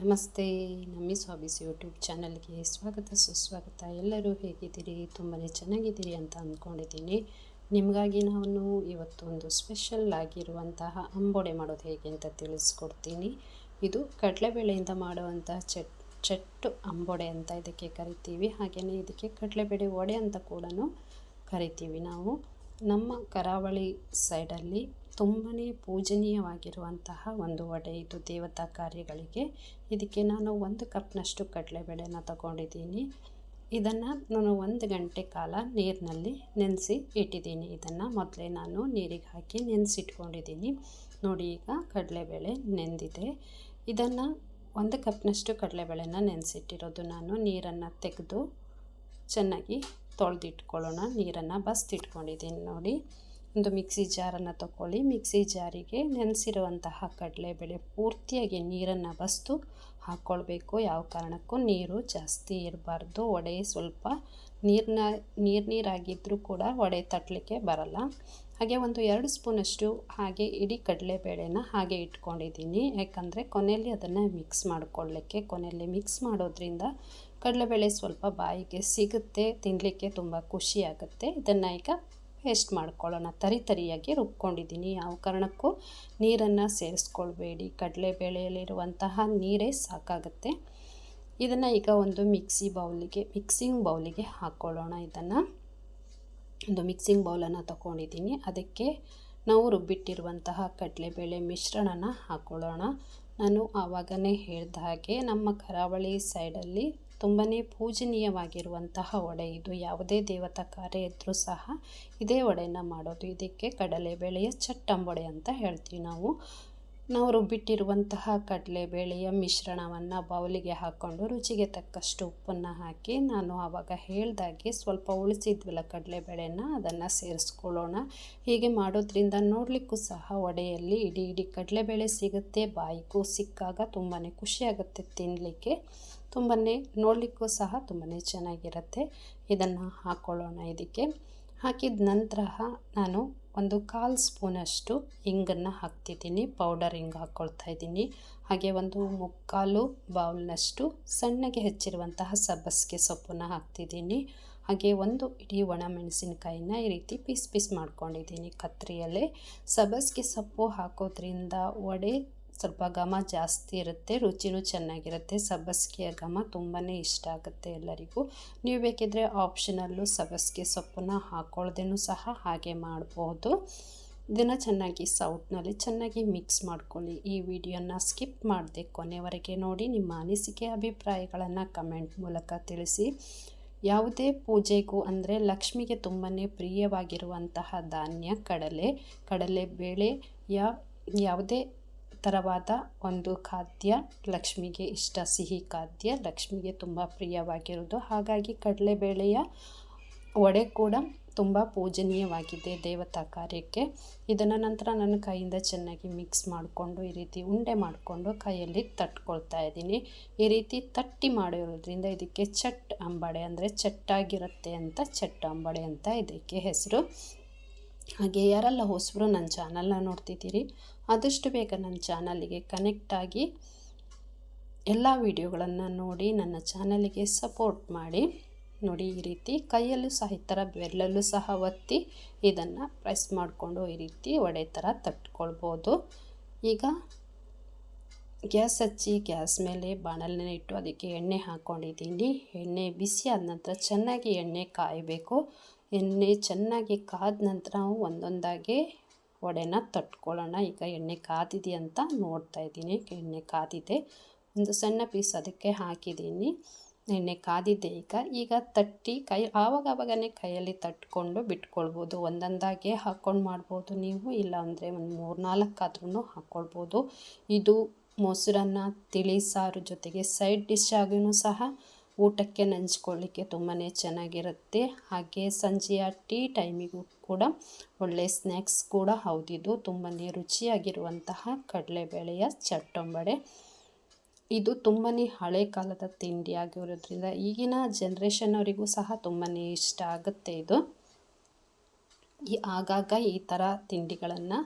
ನಮಸ್ತೆ, ನಮ್ಮಿ ಸ್ವಾಬೀಸ್ ಯೂಟ್ಯೂಬ್ ಚಾನಲ್ಗೆ ಸ್ವಾಗತ, ಸುಸ್ವಾಗತ. ಎಲ್ಲರೂ ಹೇಗಿದ್ದೀರಿ? ತುಂಬಾ ಚೆನ್ನಾಗಿದ್ದೀರಿ ಅಂತ ಅಂದ್ಕೊಂಡಿದ್ದೀನಿ. ನಿಮಗಾಗಿ ನಾನು ಇವತ್ತು ಒಂದು ಸ್ಪೆಷಲ್ ಆಗಿರುವಂತಹ ಅಂಬೋಡೆ ಮಾಡೋದು ಹೇಗೆ ಅಂತ ತಿಳಿಸ್ಕೊಡ್ತೀನಿ. ಇದು ಕಡಲೆಬೇಳೆಯಿಂದ ಮಾಡುವಂತಹ ಚಟ್, ಚಟ್ಟು ಅಂಬೋಡೆ ಅಂತ ಇದಕ್ಕೆ ಕರಿತೀವಿ. ಹಾಗೆಯೇ ಇದಕ್ಕೆ ಕಡಲೆಬೇಳೆ ವಡೆ ಅಂತ ಕೂಡ ಕರಿತೀವಿ ನಾವು. ನಮ್ಮ ಕರಾವಳಿ ಸೈಡಲ್ಲಿ ತುಂಬಾ ಪೂಜನೀಯವಾಗಿರುವಂತಹ ಒಂದು ವಡೆ ಇದು ದೇವತಾ ಕಾರ್ಯಗಳಿಗೆ. ಇದಕ್ಕೆ ನಾನು ಒಂದು ಕಪ್ನಷ್ಟು ಕಡಲೆಬೇಳೆನ ತಗೊಂಡಿದ್ದೀನಿ. ಇದನ್ನು ನಾನು ಒಂದು ಗಂಟೆ ಕಾಲ ನೀರಿನಲ್ಲಿ ನೆನೆಸಿ ಇಟ್ಟಿದ್ದೀನಿ. ಇದನ್ನು ಮೊದಲೇ ನಾನು ನೀರಿಗೆ ಹಾಕಿ ನೆನೆಸಿಟ್ಕೊಂಡಿದ್ದೀನಿ. ನೋಡಿ ಈಗ ಕಡಲೆಬೇಳೆ ನೆಂದಿದೆ. ಇದನ್ನು ಒಂದು ಕಪ್ನಷ್ಟು ಕಡಲೆಬೇಳೆನ ನೆನೆಸಿಟ್ಟಿರೋದು ನಾನು. ನೀರನ್ನು ತೆಗೆದು ಚೆನ್ನಾಗಿ ತೊಳೆದಿಟ್ಕೊಳ್ಳೋಣ. ನೀರನ್ನು ಬಸ್ತಿಟ್ಕೊಂಡಿದ್ದೀನಿ ನೋಡಿ. ಒಂದು ಮಿಕ್ಸಿ ಜಾರನ್ನು ತಗೊಳ್ಳಿ ಮಿಕ್ಸಿ ಜಾರಿಗೆ ನೆನೆಸಿರುವಂತಹ ಕಡಲೆಬೇಳೆ ಪೂರ್ತಿಯಾಗಿ ನೀರನ್ನು ಬಸ್ತು ಹಾಕ್ಕೊಳ್ಬೇಕು. ಯಾವ ಕಾರಣಕ್ಕೂ ನೀರು ಜಾಸ್ತಿ ಇರಬಾರ್ದು. ಒಡೆ ಸ್ವಲ್ಪ ನೀರನ್ನ ನೀರು ನೀರಾಗಿದ್ದರೂ ಕೂಡ ಒಡೆ ತಟ್ಟಲಿಕ್ಕೆ ಬರಲ್ಲ. ಹಾಗೆ ಒಂದು ಎರಡು ಸ್ಪೂನಷ್ಟು ಹಾಗೆ ಇಡೀ ಕಡಲೆಬೇಳೆನ ಹಾಗೆ ಇಟ್ಕೊಂಡಿದ್ದೀನಿ. ಯಾಕಂದರೆ ಕೊನೆಯಲ್ಲಿ ಅದನ್ನು ಮಿಕ್ಸ್ ಮಾಡಿಕೊಳ್ಳಿಕ್ಕೆ, ಕೊನೆಯಲ್ಲಿ ಮಿಕ್ಸ್ ಮಾಡೋದ್ರಿಂದ ಕಡಲೆಬೇಳೆ ಸ್ವಲ್ಪ ಬಾಯಿಗೆ ಸಿಗುತ್ತೆ ತಿನ್ನಲಿಕ್ಕೆ ತುಂಬ ಖುಷಿಯಾಗುತ್ತೆ. ಇದನ್ನು ಈಗ ಪೇಸ್ಟ್ ಮಾಡ್ಕೊಳ್ಳೋಣ. ತರಿ ತರಿಯಾಗಿ ರುಬ್ಕೊಂಡಿದ್ದೀನಿ. ಯಾವ ಕಾರಣಕ್ಕೂ ನೀರನ್ನು ಸೇರಿಸ್ಕೊಳ್ಬೇಡಿ. ಕಡಲೆಬೇಳೆಯಲ್ಲಿರುವಂತಹ ನೀರೇ ಸಾಕಾಗುತ್ತೆ. ಇದನ್ನು ಈಗ ಒಂದು ಮಿಕ್ಸಿ ಬೌಲಿಗೆ, ಮಿಕ್ಸಿಂಗ್ ಬೌಲಿಗೆ ಹಾಕ್ಕೊಳ್ಳೋಣ ಇದನ್ನು. ಒಂದು ಮಿಕ್ಸಿಂಗ್ ಬೌಲನ್ನು ತಗೊಂಡಿದ್ದೀನಿ. ಅದಕ್ಕೆ ನಾವು ರುಬ್ಬಿಟ್ಟಿರುವಂತಹ ಕಡಲೆಬೇಳೆ ಮಿಶ್ರಣನ ಹಾಕ್ಕೊಳ್ಳೋಣ ನಾನು ಆವಾಗನೇ ಹೇಳಿದ ಹಾಗೆ ನಮ್ಮ ಕರಾವಳಿ ಸೈಡಲ್ಲಿ ತುಂಬಾ ಪೂಜನೀಯವಾಗಿರುವಂತಹ ವಡೆ. ಇದು ಯಾವುದೇ ದೇವತಾ ಕಾರ್ಯ ಇದ್ದರೂ ಸಹ ಇದೇ ವಡೆನ ಮಾಡೋದು. ಇದಕ್ಕೆ ಕಡಲೆ ಬೇಳೆಯ ಚಟ್ಟಂಬೊಡೆ ಅಂತ ಹೇಳ್ತೀವಿ ನಾವು. ನಾವು ರುಬ್ಬಿಟ್ಟಿರುವಂತಹ ಕಡಲೆಬೇಳೆಯ ಮಿಶ್ರಣವನ್ನು ಬೌಲಿಗೆ ಹಾಕ್ಕೊಂಡು ರುಚಿಗೆ ತಕ್ಕಷ್ಟು ಉಪ್ಪನ್ನು ಹಾಕಿ ನಾನು ಆವಾಗ ಹೇಳ್ದಾಗೆ ಸ್ವಲ್ಪ ಉಳಿಸಿದ್ವಲ್ಲ ಕಡಲೆಬೇಳೆನ ಅದನ್ನು ಸೇರಿಸ್ಕೊಳ್ಳೋಣ. ಹೀಗೆ ಮಾಡೋದ್ರಿಂದ ನೋಡಲಿಕ್ಕೂ ಸಹ ವಡೆಯಲ್ಲಿ ಇಡೀ ಇಡೀ ಕಡಲೆಬೇಳೆ ಸಿಗುತ್ತೆ, ಬಾಯಿಗೂ ಸಿಕ್ಕಾಗ ತುಂಬಾ ಖುಷಿಯಾಗುತ್ತೆ ತಿನ್ನಲಿಕ್ಕೆ ತುಂಬಾ ನೋಡಲಿಕ್ಕೂ ಸಹ ತುಂಬಾ ಚೆನ್ನಾಗಿರುತ್ತೆ. ಇದನ್ನು ಹಾಕ್ಕೊಳ್ಳೋಣ ಇದಕ್ಕೆ. ಹಾಕಿದ ನಂತರ ನಾನು ಒಂದು ಕಾಲು ಸ್ಪೂನಷ್ಟು ಹಿಂಗನ್ನು ಹಾಕ್ತಿದ್ದೀನಿ, ಪೌಡರ್ ಹಿಂಗೆ ಹಾಕ್ಕೊಳ್ತಾ ಇದ್ದೀನಿ. ಹಾಗೆ ಒಂದು ಮುಕ್ಕಾಲು ಬೌಲ್ನಷ್ಟು ಸಣ್ಣಗೆ ಹೆಚ್ಚಿರುವಂತಹ ಸಬ್ಬಸಿಗೆ ಸೊಪ್ಪನ್ನು ಹಾಕ್ತಿದ್ದೀನಿ. ಹಾಗೆ ಒಂದು ಇಡೀ ಒಣ ಮೆಣಸಿನಕಾಯಿನ ಈ ರೀತಿ ಪೀಸ್ ಪೀಸ್ ಮಾಡ್ಕೊಂಡಿದ್ದೀನಿ ಕತ್ರಿಯಲ್ಲೇ. ಸಬ್ಬಸಿಗೆ ಸೊಪ್ಪು ಹಾಕೋದ್ರಿಂದ ವಡೆ ಸ್ವಲ್ಪ ಘಮ ಜಾಸ್ತಿ ಇರುತ್ತೆ, ರುಚಿನೂ ಚೆನ್ನಾಗಿರುತ್ತೆ ಸಬ್ಬಸಿಗೆಯ ಘಮ ತುಂಬಾ ಇಷ್ಟ ಆಗುತ್ತೆ ಎಲ್ಲರಿಗೂ. ನೀವು ಬೇಕಿದ್ದರೆ ಆಪ್ಷನಲ್ಲು ಸಬ್ಬಸಿಗೆ ಸೊಪ್ಪನ್ನು ಹಾಕ್ಕೊಳ್ದೇನೂ ಸಹ ಹಾಗೆ ಮಾಡ್ಬೋದು. ಇದನ್ನು ಚೆನ್ನಾಗಿ ಸೌಟ್ನಲ್ಲಿ ಚೆನ್ನಾಗಿ ಮಿಕ್ಸ್ ಮಾಡ್ಕೊಳ್ಳಿ. ಈ ವಿಡಿಯೋನ ಸ್ಕಿಪ್ ಮಾಡದೆ ಕೊನೆವರೆಗೆ ನೋಡಿ ನಿಮ್ಮ ಅನಿಸಿಕೆ, ಅಭಿಪ್ರಾಯಗಳನ್ನು ಕಮೆಂಟ್ ಮೂಲಕ ತಿಳಿಸಿ. ಯಾವುದೇ ಪೂಜೆಗೂ ಅಂದರೆ ಲಕ್ಷ್ಮಿಗೆ ತುಂಬಾ ಪ್ರಿಯವಾಗಿರುವಂತಹ ಧಾನ್ಯ, ಕಡಲೆ ಕಡಲೆ ಬೇಳೆಯ ಯಾವುದೇ ಥರವಾದ ಒಂದು ಖಾದ್ಯ, ಲಕ್ಷ್ಮಿಗೆ ಇಷ್ಟ ಸಿಹಿ ಖಾದ್ಯ, ಲಕ್ಷ್ಮಿಗೆ ತುಂಬ ಪ್ರಿಯವಾಗಿರೋದು ಹಾಗಾಗಿ ಕಡಲೆಬೇಳೆಯ ವಡೆ ಕೂಡ ತುಂಬ ಪೂಜನೀಯವಾಗಿದೆ ದೇವತಾ ಕಾರ್ಯಕ್ಕೆ. ಇದನ್ನು ನಂತರ ನನ್ನ ಕೈಯಿಂದ ಚೆನ್ನಾಗಿ ಮಿಕ್ಸ್ ಮಾಡಿಕೊಂಡು, ಈ ರೀತಿ ಉಂಡೆ ಮಾಡಿಕೊಂಡು ಕೈಯಲ್ಲಿ ತಟ್ಕೊಳ್ತಾ ಇದ್ದೀನಿ. ಈ ರೀತಿ ತಟ್ಟಿ ಮಾಡಿರೋದ್ರಿಂದ ಇದಕ್ಕೆ ಚಟ್ ಅಂಬಡೆ ಅಂದರೆ ಚಟ್ಟಾಗಿರುತ್ತೆ ಅಂತ, ಚಟ್ ಅಂಬಡೆ ಅಂತ ಇದಕ್ಕೆ ಹೆಸರು. ಹಾಗೆ ಯಾರೆಲ್ಲ ಹೊಸಬರು ನನ್ನ ಚಾನಲ್ನ ನೋಡ್ತಿದ್ದೀರಿ, ಆದಷ್ಟು ಬೇಗ ನನ್ನ ಚಾನಲಿಗೆ ಕನೆಕ್ಟ್ ಆಗಿ ಎಲ್ಲ ವಿಡಿಯೋಗಳನ್ನು ನೋಡಿ, ನನ್ನ ಚಾನಲಿಗೆ ಸಪೋರ್ಟ್ ಮಾಡಿ. ನೋಡಿ, ಈ ರೀತಿ ಕೈಯಲ್ಲೂ ಸಹ, ಈ ಥರ ಬೆರಳಲ್ಲೂ ಸಹ ಒತ್ತಿ ಇದನ್ನು ಪ್ರೆಸ್ ಮಾಡಿಕೊಂಡು ಈ ರೀತಿ ಒಡೆ ಥರ ತಟ್ಕೊಳ್ಬೋದು. ಈಗ ಗ್ಯಾಸ್ ಹಚ್ಚಿ, ಗ್ಯಾಸ್ ಮೇಲೆ ಬಾಣಲೆ ಇಟ್ಟು ಅದಕ್ಕೆ ಎಣ್ಣೆ ಹಾಕ್ಕೊಂಡಿದ್ದೀನಿ ಎಣ್ಣೆ ಬಿಸಿ ಆದ ನಂತರ ಚೆನ್ನಾಗಿ ಎಣ್ಣೆ ಕಾಯಬೇಕು. ಎಣ್ಣೆ ಚೆನ್ನಾಗಿ ಕಾದ ನಂತರ ಒಂದೊಂದಾಗಿ ವಡೆನ ತಟ್ಕೊಳ್ಳೋಣ. ಈಗ ಎಣ್ಣೆ ಕಾದಿದೆ ಅಂತ ನೋಡ್ತಾ ಇದ್ದೀನಿ. ಎಣ್ಣೆ ಕಾದಿದೆ. ಒಂದು ಸಣ್ಣ ಪೀಸ್ ಅದಕ್ಕೆ ಹಾಕಿದ್ದೀನಿ. ಎಣ್ಣೆ ಕಾದಿದೆ ಈಗ. ಈಗ ತಟ್ಟಿ ಕೈ ಆವಾಗ ಆವಾಗನೇ ಕೈಯಲ್ಲಿ ತಟ್ಕೊಂಡು ಬಿಟ್ಕೊಳ್ಬೋದು. ಒಂದೊಂದಾಗೆ ಹಾಕ್ಕೊಂಡು ಮಾಡ್ಬೋದು ನೀವು. ಇಲ್ಲ ಅಂದರೆ ಒಂದು ಮೂರು ನಾಲ್ಕಾದ್ರೂ ಹಾಕ್ಕೊಳ್ಬೋದು. ಇದು ಮೊಸರನ್ನ, ತಿಳಿ, ಸಾರು ಜೊತೆಗೆ ಸೈಡ್ ಡಿಶ್ ಆಗಿಯೂ ಸಹ ಊಟಕ್ಕೆ ನೆಂಚ್ಕೊಳ್ಳಿಕ್ಕೆ ತುಂಬಾ ಚೆನ್ನಾಗಿರುತ್ತೆ. ಹಾಗೆ ಸಂಜೆಯ ಟೀ ಟೈಮಿಗೂ ಕೂಡ ಒಳ್ಳೆಯ ಸ್ನ್ಯಾಕ್ಸ್ ಕೂಡ ಹೌದಿದ್ದು ತುಂಬಾ ರುಚಿಯಾಗಿರುವಂತಹ ಕಡಲೆಬೇಳೆಯ ಚಟ್ಟಂಬಡೆ. ಇದು ತುಂಬಾ ಹಳೆ ಕಾಲದ ತಿಂಡಿ ಆಗಿರೋದ್ರಿಂದ ಈಗಿನ ಜನ್ರೇಷನ್ನವರಿಗೂ ಸಹ ತುಂಬಾ ಇಷ್ಟ ಆಗುತ್ತೆ ಇದು. ಈ ಆಗಾಗ ಈ ಥರ ತಿಂಡಿಗಳನ್ನು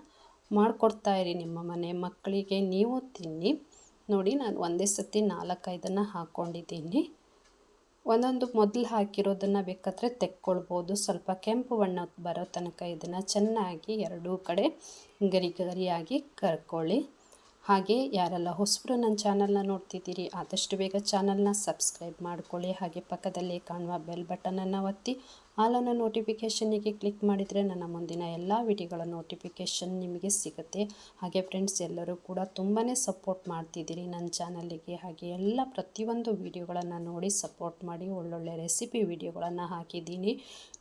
ಮಾಡಿಕೊಡ್ತಾ ಇರಿ ನಿಮ್ಮ ಮನೆ ಮಕ್ಕಳಿಗೆ. ನೀವು ತಿನ್ನಿ. ನೋಡಿ, ನಾನು ಒಂದೇ ಸತಿ ನಾಲ್ಕೈದನ್ನು ಹಾಕ್ಕೊಂಡಿದ್ದೀನಿ ಒಂದೊಂದು ಮೊದಲು ಹಾಕಿರೋದನ್ನು ಬೇಕಾದರೆ ತೆಕ್ಕೊಳ್ಬೋದು. ಸ್ವಲ್ಪ ಕೆಂಪು ಬಣ್ಣ ಬರೋ ತನಕ ಇದನ್ನು ಚೆನ್ನಾಗಿ ಎರಡೂ ಕಡೆ ಗರಿ ಗರಿಯಾಗಿ ಕರ್ಕೊಳ್ಳಿ. ಹಾಗೆ ಯಾರೆಲ್ಲ ಹೊಸಬರು ನನ್ನ ಚಾನಲ್ನ ನೋಡ್ತಿದ್ದೀರಿ, ಆದಷ್ಟು ಬೇಗ ಚಾನಲ್ನ ಸಬ್ಸ್ಕ್ರೈಬ್ ಮಾಡ್ಕೊಳ್ಳಿ. ಹಾಗೆ ಪಕ್ಕದಲ್ಲಿ ಕಾಣುವ ಬೆಲ್ ಬಟನನ್ನು ಒತ್ತಿ ಆಲನ್ನು ನೋಟಿಫಿಕೇಷನ್ನಿಗೆ ಕ್ಲಿಕ್ ಮಾಡಿದರೆ ನನ್ನ ಮುಂದಿನ ಎಲ್ಲ ವಿಡಿಯೋಗಳ ನೋಟಿಫಿಕೇಷನ್ ನಿಮಗೆ ಸಿಗುತ್ತೆ. ಹಾಗೆ ಫ್ರೆಂಡ್ಸ್ ಎಲ್ಲರೂ ಕೂಡ ತುಂಬಾ ಸಪೋರ್ಟ್ ಮಾಡ್ತಿದ್ದೀರಿ ನನ್ನ ಚಾನಲಿಗೆ ಹಾಗೆ ಎಲ್ಲ ಪ್ರತಿಯೊಂದು ವಿಡಿಯೋಗಳನ್ನು ನೋಡಿ ಸಪೋರ್ಟ್ ಮಾಡಿ ಒಳ್ಳೊಳ್ಳೆ ರೆಸಿಪಿ ವಿಡಿಯೋಗಳನ್ನು ಹಾಕಿದ್ದೀನಿ.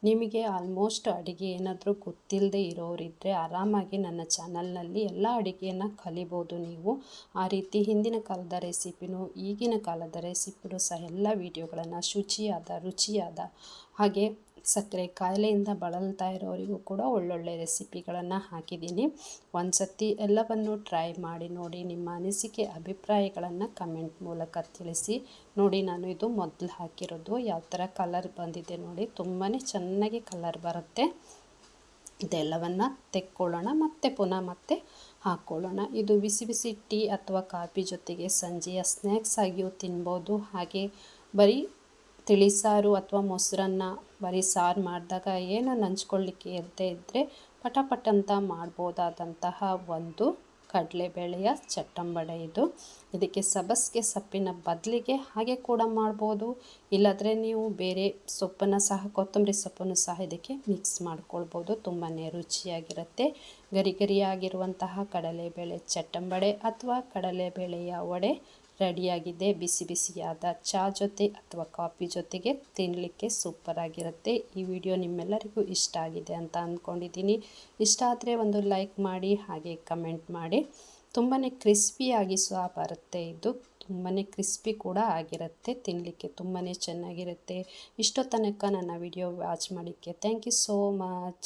ನಿಮಗೆ ಆಲ್ಮೋಸ್ಟ್ ಅಡುಗೆ ಏನಾದರೂ ಗೊತ್ತಿಲ್ಲದೆ ಇರೋರಿದ್ದರೆ ಆರಾಮಾಗಿ ನನ್ನ ಚಾನಲ್ನಲ್ಲಿ ಎಲ್ಲ ಅಡುಗೆಯನ್ನು ಕಲಿಬೋದು ನೀವು. ಆ ರೀತಿ ಹಿಂದಿನ ಕಾಲದ ರೆಸಿಪಿನೂ ಈಗಿನ ಕಾಲದ ರೆಸಿಪಿನೂ ಸಹ ಎಲ್ಲ ವಿಡಿಯೋಗಳನ್ನು ಶುಚಿಯಾದ, ರುಚಿಯಾದ ಹಾಗೆ ಸಕ್ಕರೆ ಕಾಯಿಲೆಯಿಂದ ಬಳಲ್ತಾ ಇರೋರಿಗೂ ಕೂಡ ಒಳ್ಳೊಳ್ಳೆ ರೆಸಿಪಿಗಳನ್ನು ಹಾಕಿದ್ದೀನಿ. ಒಂದು ಸತಿ ಎಲ್ಲವನ್ನು ಟ್ರೈ ಮಾಡಿ ನೋಡಿ, ನಿಮ್ಮ ಅನಿಸಿಕೆ, ಅಭಿಪ್ರಾಯಗಳನ್ನು ಕಮೆಂಟ್ ಮೂಲಕ ತಿಳಿಸಿ ನೋಡಿ. ನಾನು ಇದು ಮೊದಲು ಹಾಕಿರೋದು. ಯಾವ ಥರ ಕಲರ್ ಬಂದಿದೆ ನೋಡಿ. ತುಂಬಾ ಚೆನ್ನಾಗಿ ಕಲರ್ ಬರುತ್ತೆ. ಇದೆಲ್ಲವನ್ನು ತೆಕ್ಕೊಳ್ಳೋಣ. ಮತ್ತೆ ಪುನಃ ಮತ್ತೆ ಹಾಕ್ಕೊಳ್ಳೋಣ ಇದು ಬಿಸಿ ಬಿಸಿ ಟೀ ಅಥವಾ ಕಾಫಿ ಜೊತೆಗೆ ಸಂಜೆಯ ಸ್ನ್ಯಾಕ್ಸ್ ಆಗಿಯೂ ತಿನ್ಬೋದು. ಹಾಗೆ ಬರೀ ತಿಳಿಸಾರು ಅಥವಾ ಮೊಸರನ್ನ ಬರೀ ಸಾರು ಮಾಡಿದಾಗ ಏನು ನಂಚ್ಕೊಳ್ಳಿಕ್ಕೆ ಇರದೇ ಇದ್ದರೆ ಪಟಪಟ ಅಂತ ಮಾಡ್ಬೋದಾದಂತಹ ಒಂದು ಕಡಲೆಬೇಳೆಯ ಚಟ್ಟಂಬಡೆ ಇದು. ಇದಕ್ಕೆ ಸಬಸ್ಗೆ ಸೊಪ್ಪಿನ ಬದಲಿಗೆ ಹಾಗೆ ಕೂಡ ಮಾಡ್ಬೋದು. ಇಲ್ಲಾಂದರೆ ನೀವು ಬೇರೆ ಸೊಪ್ಪನ್ನು ಸಹ, ಕೊತ್ತಂಬರಿ ಸೊಪ್ಪನ್ನು ಸಹ ಇದಕ್ಕೆ ಮಿಕ್ಸ್ ಮಾಡ್ಕೊಳ್ಬೋದು. ತುಂಬಾ ರುಚಿಯಾಗಿರುತ್ತೆ. ಗರಿ ಗರಿಯಾಗಿರುವಂತಹ ಕಡಲೆಬೇಳೆ ಚಟ್ಟಂಬಡೆ ಅಥವಾ ಕಡಲೆಬೇಳೆಯ ವಡೆ ರೆಡಿಯಾಗಿದೆ. ಬಿಸಿ ಬಿಸಿಯಾದ ಚಹಾ ಜೊತೆ ಅಥವಾ ಕಾಫಿ ಜೊತೆಗೆ ತಿನ್ನಲಿಕ್ಕೆ ಸೂಪರಾಗಿರುತ್ತೆ ಈ ವಿಡಿಯೋ ನಿಮ್ಮೆಲ್ಲರಿಗೂ ಇಷ್ಟ ಆಗಿದೆ ಅಂತ ಅಂದ್ಕೊಂಡಿದ್ದೀನಿ ಇಷ್ಟ ಆದರೆ ಒಂದು ಲೈಕ್ ಮಾಡಿ, ಹಾಗೆ ಕಮೆಂಟ್ ಮಾಡಿ. ತುಂಬಾ ಕ್ರಿಸ್ಪಿಯಾಗಿ ಸಹ ಬರುತ್ತೆ ಇದು. ತುಂಬಾ ಕ್ರಿಸ್ಪಿ ಕೂಡ ಆಗಿರುತ್ತೆ. ತಿನ್ನಲಿಕ್ಕೆ ತುಂಬಾ ಚೆನ್ನಾಗಿರುತ್ತೆ. ಇಷ್ಟೋ ತನಕ ನನ್ನ ವಿಡಿಯೋ ವಾಚ್ ಮಾಡಿಕ್ಕೆ ಥ್ಯಾಂಕ್ ಯು ಸೋ ಮಚ್.